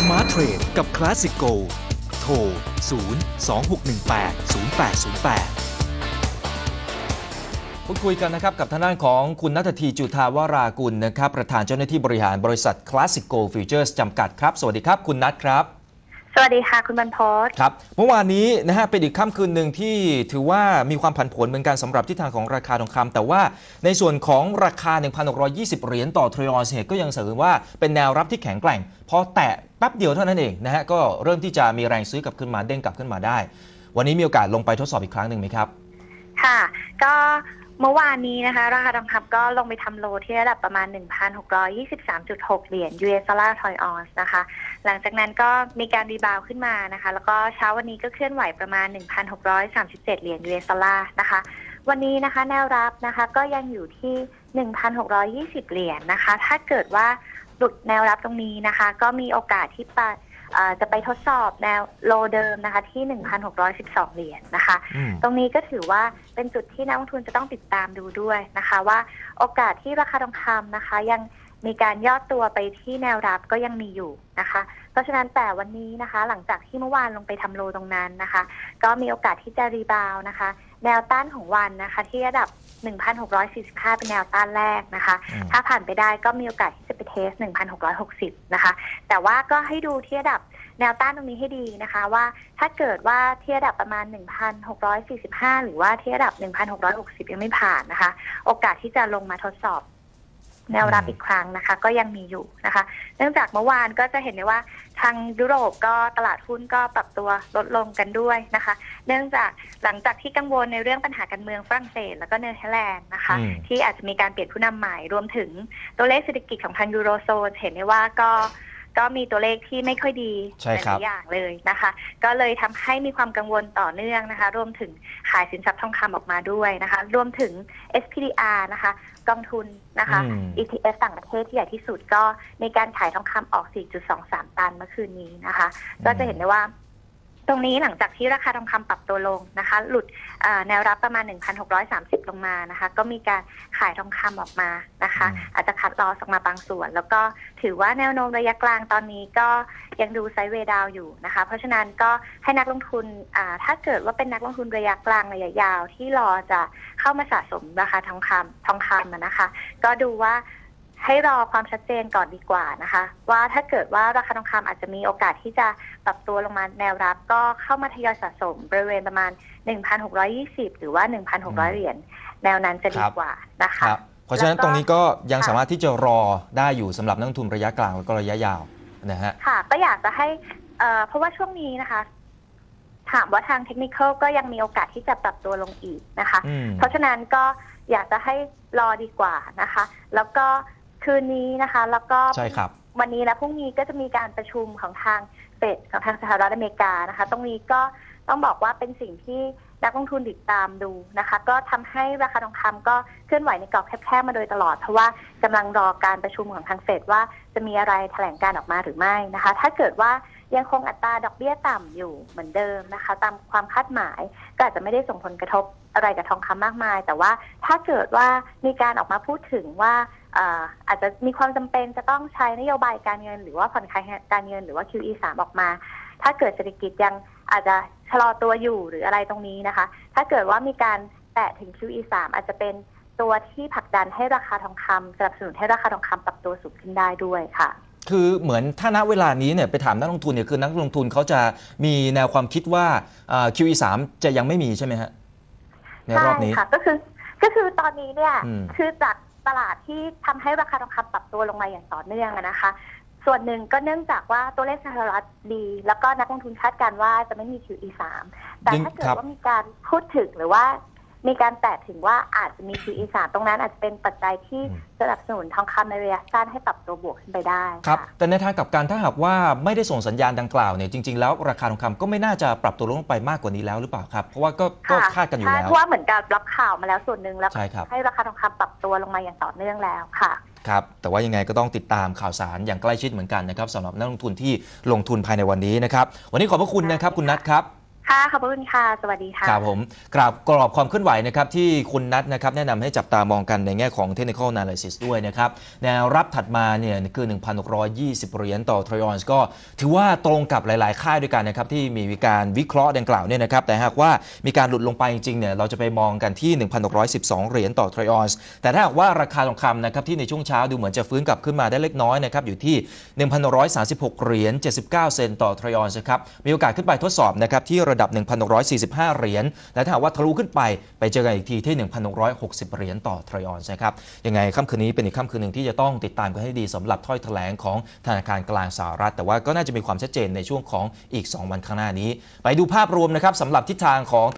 Smart Trade กับ Classic Go โทร 0 2 6 1 8 0 8 0 8พูดคุยกันนะครับกับทางด้านของคุณนัททีจุธาวรากุลนะครับประธานเจ้าหน้าที่บริหารบริษัท Classic Go Futures จำกัดครับ สวัสดีครับ คุณนัทครับ สวัสดีค่ะ คุณบรรพศครับเมื่อวานนี้นะฮะเป็นอีกค่ำคืนหนึ่งที่ถือว่ามีความผันผวนเหมือนกันสำหรับทิศทางของราคาทองคำแต่ว่าในส่วนของราคา 1,620 เหรียญต่อทริออนซ์เนี่ยก็ยังเสริมว่าเป็นแนวรับที่แข็งแกร่งพอแตะแป๊บเดียวเท่านั้นเองนะฮะก็เริ่มที่จะมีแรงซื้อกลับขึ้นมาเด้งกลับขึ้นมาได้ วันนี้มีโอกาสลงไปทดสอบอีกครั้งหนึ่งไหมครับ ค่ะ ก็ เมื่อวานนี้นะคะ ราคาทองคำก็ลงไปทำโลที่ระดับประมาณ 1,623.6 เหรียญ US ดอลลาร์ทอยออนซ์นะคะ หลังจากนั้นก็มีการรีบาวขึ้นมานะคะ แล้วก็เช้าวันนี้ก็เคลื่อนไหวประมาณ 1,637 เหรียญ US ดอลลาร์นะคะ วันนี้นะคะแนวรับนะคะก็ยังอยู่ที่ 1,620 เหรียญนะคะ ถ้าเกิดว่าหลุดแนวรับตรงนี้นะคะ ก็มีโอกาสที่ปะ จะไปทดสอบแนวโลเดิมนะคะที่ 1,612 เหรียญนะคะอืมตรงนี้ก็ถือว่าเป็นจุดที่นักลงทุนจะต้องติดตามดูด้วยนะคะ ว่าโอกาสที่ราคาทองคำนะคะ ยังมีการย่อตัวไปที่แนวรับก็ยังมีอยู่นะคะ เพราะฉะนั้นแต่วันนี้นะคะ หลังจากที่เมื่อวานลงไปทำโลตรงนั้นนะคะ ก็มีโอกาสที่จะรีบาวด์นะคะ แนวต้านของวันนะคะ ที่ระดับ 1,645 เป็นแนวต้านแรกนะคะอืมถ้าผ่านไปได้ก็มีโอกาสที่จะไปเทส 1,660 นะคะ แต่ว่าก็ให้ดูที่ระดับแนวต้านตรงนี้ให้ดีนะคะว่าถ้าเกิดว่าที่ระดับประมาณ 1,645 หรือว่าที่ระดับ 1,660 ยังไม่ผ่านนะคะ โอกาสที่จะลงมาทดสอบ แนวรับอืมอีกครั้งนะคะ ก็ยังมีอยู่นะคะ เนื่องจากเมื่อวานก็จะเห็นได้ว่าทางยุโรปก็ตลาดหุ้นก็ปรับตัวลดลงกันด้วยนะคะ เนื่องจากหลังจากที่กังวลในเรื่องปัญหาการเมืองฝรั่งเศส แล้วก็เนเธอร์แลนด์นะคะอืมที่อาจจะมีการเปลี่ยนผู้นำใหม่รวมถึงตัวเลขเศรษฐกิจของทางยูโรโซนเห็นได้ว่าก็ ก็มีตัวเลขที่ไม่ค่อยดีใช่ครับหลายๆอย่างเลยนะคะ ก็เลยทำให้มีความกังวลต่อเนื่องนะคะ รวมถึงขายสินทรัพย์ทองคำออกมาด้วยนะคะ รวมถึง SPDR นะคะกองทุนนะคะอืม ETF ต่างประเทศที่ใหญ่ที่สุดก็ในการขายทองคำออก 4.23 ตันเมื่อคืนนี้นะคะ ก็จะเห็นได้ว่า ตรงนี้หลังจากที่ราคาทองคำปรับตัวลงนะคะ หลุดอ่าแนวรับประมาณ 1,630 ลงมานะคะ ก็มีการขายทองคำออกมานะคะอืมอาจจะคัดลอสออกมาบางส่วน แล้วก็ถือว่าแนวโน้มระยะกลางตอนนี้ก็ยังดูไซด์เวย์ดาวน์อยู่นะคะ เพราะฉะนั้นก็ให้นักลงทุนอ่าถ้าเกิดว่าเป็นนักลงทุนระยะกลางระยะยาวที่รอจะเข้ามาสะสมราคาทองคำทองคำอะนะคะ ก็ดูว่า ให้รอความชัดเจนก่อนดีกว่านะคะ ว่าถ้าเกิดว่าราคาทองคำอาจจะมีโอกาสที่จะปรับตัวลงมาแนวรับ ก็เข้ามาทยอยสะสมบริเวณประมาณ 1,620 หรือว่า 1,600 เหรียญแนวนั้นจะดีกว่านะคคะรับเพราะฉะนั้นแล้วก็ตรงนี้ก็ยังค่ะสามารถที่จะรอได้อยู่สำหรับนักลงทุนระยะกลางแล้วก็ระยะยาวนะฮะค่ะ ก็อยากจะให้เอ่อเพราะว่าช่วงนี้นะคะถามว่าทางเทคนิคก็ยังมีโอกาสที่จะปรับตัวลงอีกนะคะอืมเพราะฉะนั้นก็อยากจะให้รอดีกว่านะคะ แล้วก็ คืนนี้นะคะ แล้วก็ใช่ครับ วันนี้และพรุ่งนี้ก็จะมีการประชุมของทางเฟดของทางสหรัฐอเมริกานะคะ ตรงนี้ก็ ต้องบอกว่าเป็นสิ่งที่นักลงทุนติดตามดูนะคะ ก็ทำให้ราคาทองคำก็เคลื่อนไหวในกรอบแคบๆมาโดยตลอด เพราะว่ากำลังรอการประชุมของทางเฟดว่าจะมีอะไรแถลงการออกมาหรือไม่นะคะ ถ้าเกิดว่ายังคงอัตราดอกเบี้ยต่ำอยู่เหมือนเดิมนะคะ ตามความคาดหมายก็อาจจะไม่ได้ส่งผลกระทบอะไรกับทองคำมากมาย แต่ว่าถ้าเกิดว่ามีการออกมาพูดถึงว่าเอ่ออาจจะมีความจำเป็นจะต้องใช้นโยบายการเงิน หรือว่าผ่อนคลายการเงินหรือว่า QE 3 ออกมา ถ้าเกิดเศรษฐกิจยัง อาจจะชะลอตัวอยู่หรืออะไรตรงนี้นะคะ ถ้าเกิดว่ามีการแตะถึง QE 3 อาจจะเป็นตัวที่ผลักดันให้ราคาทองคำสนับสนุนให้ราคาทองคำปรับตัวสูงขึ้นได้ด้วยค่ะคือเหมือนถ้าณเวลานี้เนี่ยไปถามนักลงทุนเนี่ยคือนักลงทุนเขาจะมีแนวความคิดว่าอ่า QE 3 จะยังไม่มีใช่ไหมฮะในรอบนี้ใช่ค่ะก็คือก็คือตอนนี้เนี่ยอืมคือจากตลาดที่ทำให้ราคาทองคำปรับตัวลงมาอย่างต่อเนื่องอะนะคะ ส่วนหนึ่งก็เนื่องจากว่าตัวเลขสหรัฐดี แล้วก็นักลงทุนคาดการณ์ว่าจะไม่มี QE 3 แต่ยิ่งถ้าเกิดครับว่ามีการพูดถึงหรือว่า มีการแตะถึงว่าอาจจะมี QE 3ตรงนั้นอาจจะเป็นปัจจัยที่สนับสนุนทองคำในระยะสั้นให้ปรับตัวบวกขึ้นไปได้ครับค่ะแต่ในทางกลับกันถ้าหากว่าไม่ได้ส่งสัญญาณดังกล่าวเนี่ยจริง ๆ แล้วราคาทองคำก็ไม่น่าจะปรับตัวลงไปมากกว่านี้แล้วหรือเปล่าครับ เพราะว่าก็ก็ค่ะคาดกันอยู่ใช่แล้วเพราะว่าเหมือนกับรับข่าวมาแล้วส่วนหนึ่งแล้วใช่ครับให้ราคาทองคำปรับตัวลงมาอย่างต่อเนื่องแล้วค่ะครับแต่ว่ายังไงก็ต้องติดตามข่าวสารอย่างใกล้ชิดเหมือนกันนะครับสำหรับนักลงทุนที่ลงทุนภายในวันนี้นะครับวันนี้ขอบพระคุณนะครับคุณนัทครับ ค่ะขอบคุณค่ะ สวัสดีค่ะครับผมกราบกรอบความเคลื่อนไหวนะครับที่คุณนัทนะครับแนะนำให้จับตามองกันในแง่ของ technical analysis ด้วยนะครับแนวรับถัดมาเนี่ยคือ 1,620 เหรียญต่อทรอยออนส์ก็ ถือว่าตรงกับหลาย ๆ ค่ายด้วยกันนะครับที่มีการวิเคราะห์ดังกล่าวเนี่ยนะครับแต่หากว่ามีการหลุดลงไปจริง ๆ เนี่ยเราจะไปมองกันที่ 1,612 เหรียญต่อทรอยออนส์แต่ถ้าหากว่าราคาทองคำนะครับที่ในช่วงเช้าดูเหมือนจะฟื้นกลับขึ้นมาได้เล็กน้อยนะครับอยู่ที่ 1,136 เหรียญ79 เซนต์ต่อทรอยออนส์ครับมีโอกาสขึ้นไปทดสอบนะครับที่ระดับ1,145 เหรียญและถ้าหากว่าทะลุขึ้นไปไปเจอกันอีกทีที่1,160 เหรียญต่อทรอยออนส์นะครับยังไงค่ำคืนนี้เป็นอีกค่ำคืนหนึ่งที่จะต้องติดตามกันให้ดีสำหรับถ้อยแถลงของธนาคารกลางสหรัฐ แต่ว่าก็น่าจะมีความชัดเจนในช่วงของอีก 2 วันข้างหน้านี้ ไปดูภาพรวมนะครับสำหรับทิศทางของ